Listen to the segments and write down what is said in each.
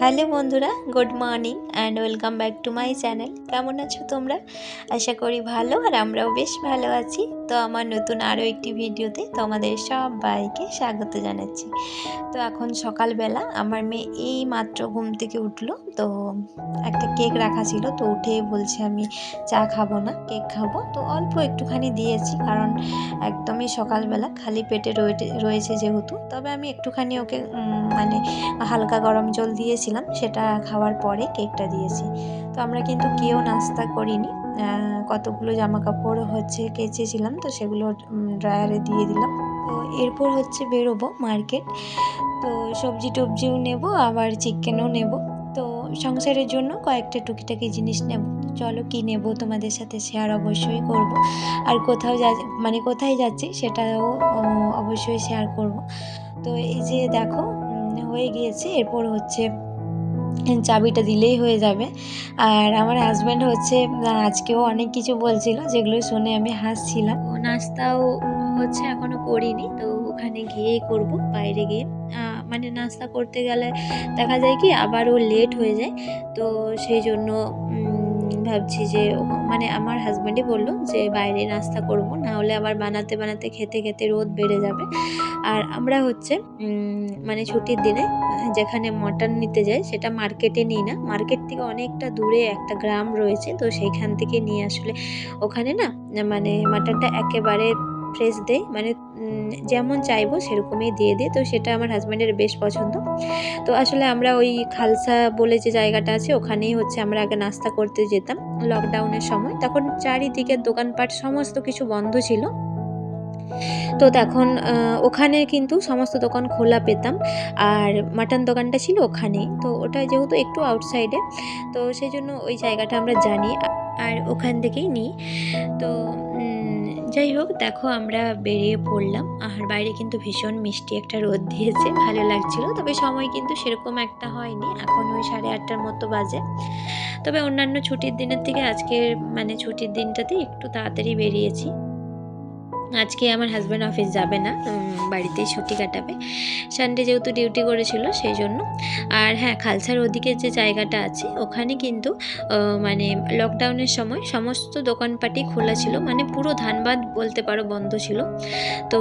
Hello বন্ধুরা, good morning and welcome back to my channel কেমন আছো তোমরা? আশা করি ভালো আর আমরাও বেশ ভালো আছি। তো আমার নতুন আরও একটি ভিডিওতে তোমাদের সবাইকে স্বাগত জানাচ্ছি। তো এখন সকালবেলা আমার মেয়ে এই মাত্র ঘুম থেকে উঠল, তো একটা কেক রাখা ছিল, তো উঠে বলছে আমি চা খাব না, কেক খাব। তো অল্প একটুখানি দিয়েছি, কারণ একদমই সকালবেলা খালি পেটে রয়ে- রয়েছে যেহেতু। তবে আমি একটুখানি ওকে মানে হালকা গরম জল দিয়েছিলাম, সেটা খাওয়ার পরে কেকটা দিয়েছি। তো আমরা কিন্তু কেউ নাস্তা করিনি কতগুলো জামা কাপড় হচ্ছে কেচেছিলাম, তো সেগুলো ড্রায়ারে দিয়ে দিলাম। তো এরপর হচ্ছে বেরোবো মার্কেট তো সবজি টবজিও নেব, আবার চিকেনও নেব। তো সংসারের জন্য কয়েকটা টুকিটাকি জিনিস নেব। চলো কী নেব তোমাদের সাথে শেয়ার অবশ্যই করব। আর কোথাও যা মানে কোথায় যাচ্ছি সেটাও অবশ্যই শেয়ার করব। তো এই যে দেখো হয়ে গিয়েছে। এরপর হচ্ছে চাবিটা দিলেই হয়ে যাবে। আর আমার হাজব্যান্ড হচ্ছে আজকেও অনেক কিছু বলছিল, যেগুলো শুনে আমি হাসছিলাম। ও নাস্তাও হচ্ছে এখনও করিনি, তো ওখানে গিয়েই করব, বাইরে গিয়ে। মানে নাস্তা করতে গেলে দেখা যায় কি, আবারও লেট হয়ে যায়, তো সেই জন্য ভাবছি যে মানে আমার হাজব্যান্ডই বলল যে, বাইরে নাস্তা করব, না হলে আবার বানাতে বানাতে খেতে খেতে রোদ বেড়ে যাবে। আর আমরা হচ্ছে মানে ছুটির দিনে, যেখানে মটন নিতে যাই, সেটা মার্কেটে নিই না। মার্কেট থেকে অনেকটা দূরে একটা গ্রাম রয়েছে, তো সেইখান থেকে নিয়ে আসলে, ওখানে না মানে মাটনটা একেবারে ফ্রেশ দেয় মানে যেমন চাইব সেরকমই দিয়ে দেয় তো সেটা আমার হাজব্যান্ডের বেশ পছন্দ। তো আসলে আমরা ওই খালসা বলে যে জায়গাটা আছে, ওখানেই হচ্ছে আমরা আগে নাস্তা করতে যেতাম লকডাউনের সময়। তখন চারিদিকে দোকানপাট সমস্ত কিছু বন্ধ ছিল। তো তখন ওখানে কিন্তু সমস্ত দোকান খোলা পেতাম। আর মাটন দোকানটা ছিল ওখানেই। তো ওটা যেহেতু একটু আউটসাইডে তো সেই জন্য ওই জায়গাটা আমরা জানি। আর ওখান থেকেই নিই। তো যাই হোক, দেখো আমরা বেরিয়ে পড়লাম। আর বাইরে কিন্তু ভীষণ মিষ্টি একটা রোদ দিয়েছে, ভালো লাগছিল। তবে সময় কিন্তু সেরকম একটা হয়নি। এখন ওই সাড়ে আটটার মতো বাজে। তবে অন্যান্য ছুটির দিনের থেকে আজকের মানে ছুটির দিনটাতে একটু তাড়াতাড়ি বেরিয়েছি। আজকে আমার হাজব্যান্ড অফিস যাবে না বাড়িতেই ছুটি কাটাবে। সানডে যেহেতু ডিউটি করেছিল সেই জন্য। আর হ্যাঁ খালসার ওদিকে যে জায়গাটা আছে, ওখানে কিন্তু মানে লকডাউনের সময় সমস্ত দোকানপাটি খোলা ছিল। মানে পুরো ধানবাদ বলতে পারো বন্ধ ছিল। তো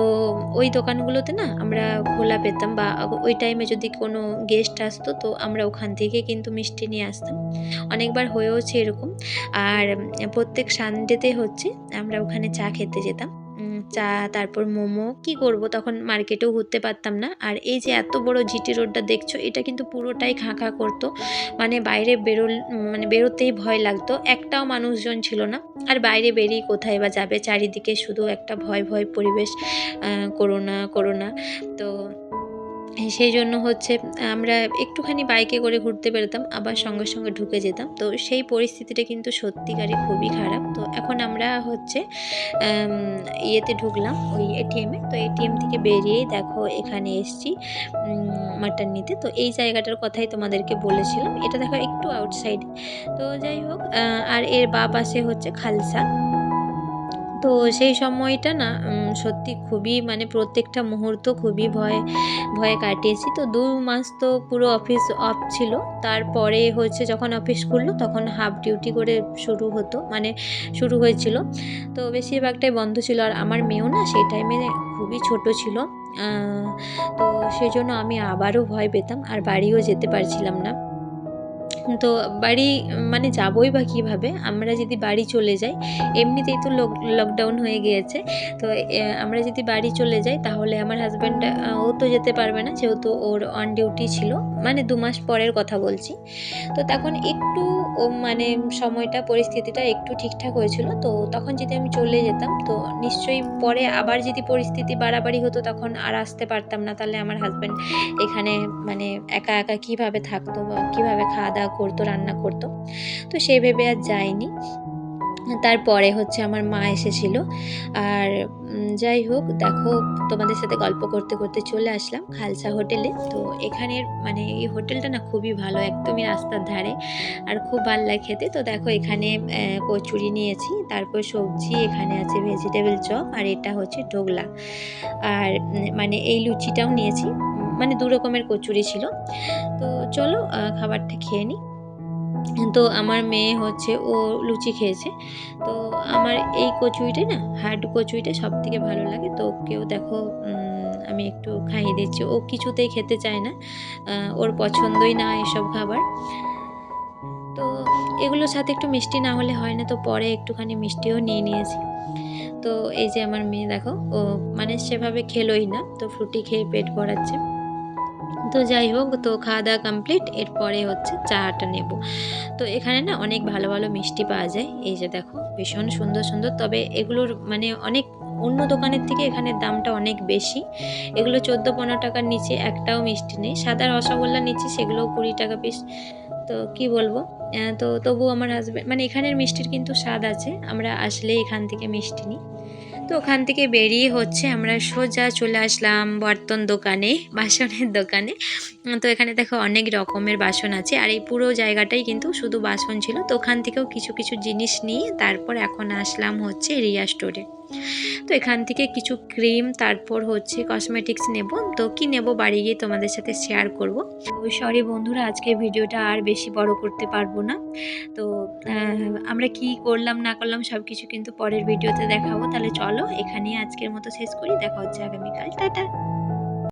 ওই দোকানগুলোতে না আমরা খোলা পেতাম বা ওই টাইমে যদি কোনো গেস্ট আসতো, তো আমরা ওখান থেকে কিন্তু মিষ্টি নিয়ে আসতাম। অনেকবার হয়েওছে এরকম। আর প্রত্যেক সানডেতে হচ্ছে, আমরা ওখানে চা খেতে যেতাম। চা, তারপর মোমো, কি করব? তখন মার্কেটেও ঘুরতে পারতাম না। আর এই যে এত বড় জিটি রোডটা দেখছ, এটা কিন্তু পুরোটাই খাঁকা করতো। মানে বাইরে বেরোল মানে বেরোতেই ভয় লাগতো। একটাও মানুষজন ছিল না। আর বাইরে বেরিয়ে কোথায় বা যাবে? চারিদিকে শুধু একটা ভয় ভয় পরিবেশ করোনা করোনা। তো সেই জন্য হচ্ছে, আমরা একটুখানি বাইকে করে ঘুরতে বেরোতাম, আবার সঙ্গে সঙ্গে ঢুকে যেতাম। তো সেই পরিস্থিতিটা কিন্তু সত্যিকারই খুবই খারাপ। তো এখন আমরা হচ্ছে ইয়েতে ঢুকলাম, ওই এটিএমে তো এটিএম থেকে বেরিয়েই দেখো, এখানে এসছি মাটন নিতে। তো এই জায়গাটার কথাই তোমাদেরকে বলেছিলাম। এটা দেখো একটু আউটসাইড তো যাই হোক আর এর বা পাশে হচ্ছে খালসা। তো সেই সময়টা না সত্যি খুবই মানে প্রত্যেকটা মুহূর্ত খুবই ভয়, ভয়ে কাটিয়েছি। তো দু মাস তো পুরো অফিস অফ ছিল। তারপরে হচ্ছে যখন অফিস খুললো তখন হাফ ডিউটি করে শুরু হতো মানে শুরু হয়েছিল। তো বেশিরভাগটাই বন্ধ ছিল। আর আমার মেয়েও না সেই টাইমে খুবই ছোট ছিল। তো সেই জন্য আমি আবারও ভয় পেতাম। আর বাড়িও যেতে পারছিলাম না। তো বাড়ি মানে যাবই বা কীভাবে, আমরা যদি বাড়ি চলে যাই, এমনিতেই তো লক লকডাউন হয়ে গিয়েছে, তো আমরা যদি বাড়ি চলে যাই, তাহলে আমার হাজব্যান্ড ও তো যেতে পারবে না, যেহেতু ওর অন ডিউটি ছিল মানে দু মাস পরের কথা বলছি, তো তখন একটু মানে সময়টা, পরিস্থিতিটা একটু ঠিকঠাক হয়েছিল, তো তখন যদি আমি চলে যেতাম, তো নিশ্চয়ই পরে আবার যদি পরিস্থিতি বাড়াবাড়ি হতো, তখন আর আসতে পারতাম না, তাহলে আমার হাজব্যান্ড এখানে মানে একা একা কীভাবে থাকতো বা কীভাবে খাওয়া দাওয়া করতো, রান্না করতো। তো সেই ভেবে আর যাইনি তারপরে হচ্ছে আমার মা এসেছিল। আর যাই হোক, দেখো, তোমাদের সাথে গল্প করতে করতে চলে আসলাম খালসা হোটেলে। তো এখানের মানে এই হোটেলটা না খুবই ভালো, একদমই রাস্তার ধারে। আর খুব ভালো লাগে খেতে। তো দেখো, এখানে কচুরি নিয়েছি, তারপর সবজি এখানে আছে ভেজিটেবল চপ আর এটা হচ্ছে ঢোকলা। আর মানে এই লুচিটাও নিয়েছি। মানে দু রকমের কচুরি ছিল। তো চলো খাবারটা খেয়ে নিই তো আমার মেয়ে হচ্ছে, ও লুচি খেয়েছে। তো আমার এই কচুরিটা না, হার্ড কচুরিটা সব থেকে ভালো লাগে। তো কেউ দেখো আমি একটু খাইয়ে দিচ্ছি। ও কিছুতেই খেতে চায় না। ওর পছন্দই না এসব খাবার। তো এগুলোর সাথে একটু মিষ্টি না হলে হয় না। তো পরে একটুখানি মিষ্টিও নিয়ে নিয়েছি। তো এই যে আমার মেয়ে দেখো, ও মানে সেভাবে খেলোই না। তো ফ্রুটি খেয়ে পেট ভরাচ্ছে। তো যাই হোক, তো খাওয়া দাওয়া কমপ্লিট এরপরে হচ্ছে চাটা নেব। তো এখানে না অনেক ভালো ভালো মিষ্টি পাওয়া যায়। এই যে দেখো, ভীষণ সুন্দর সুন্দর। তবে এগুলোর মানে অনেক অন্য দোকানের থেকে এখানে দামটা অনেক বেশি। এগুলো চোদ্দ পনেরো টাকার নিচে একটাও মিষ্টি নেই। সাদা রসগোল্লা নিচ্ছি, সেগুলোও কুড়ি টাকা পিস তো কি বলব? তো তবু আমার হাজব্যান্ড মানে এখানের মিষ্টির কিন্তু স্বাদ আছে। আমরা আসলে এখান থেকে মিষ্টি নিই। তো ওখান থেকে বেরিয়ে হচ্ছে আমরা সোজা চলে আসলাম বর্তন দোকানে, বাসনের দোকানে। তো এখানে দেখো অনেক রকমের বাসন আছে আর এই পুরো জায়গাটাই কিন্তু শুধু বাসন ছিল। তো ওখান থেকেও কিছু কিছু জিনিস নিয়ে তারপর এখন আসলাম হচ্ছে রিয়া স্টোরে। তো এখান থেকে কিছু ক্রিম, তারপর হচ্ছে কসমেটিক্স নেব। তো কি নেব বাড়ি গিয়ে তোমাদের সাথে শেয়ার করব। সরি বন্ধুরা, আজকে ভিডিওটা আর বেশি বড় করতে পারব না। তো আমরা কি করলাম, না করলাম সব কিছু কিন্তু পরের ভিডিওতে দেখাবো। তাহলে চলো এখানেই আজকের মতো শেষ করি। দেখা হচ্ছে আগামীকাল। টাটা।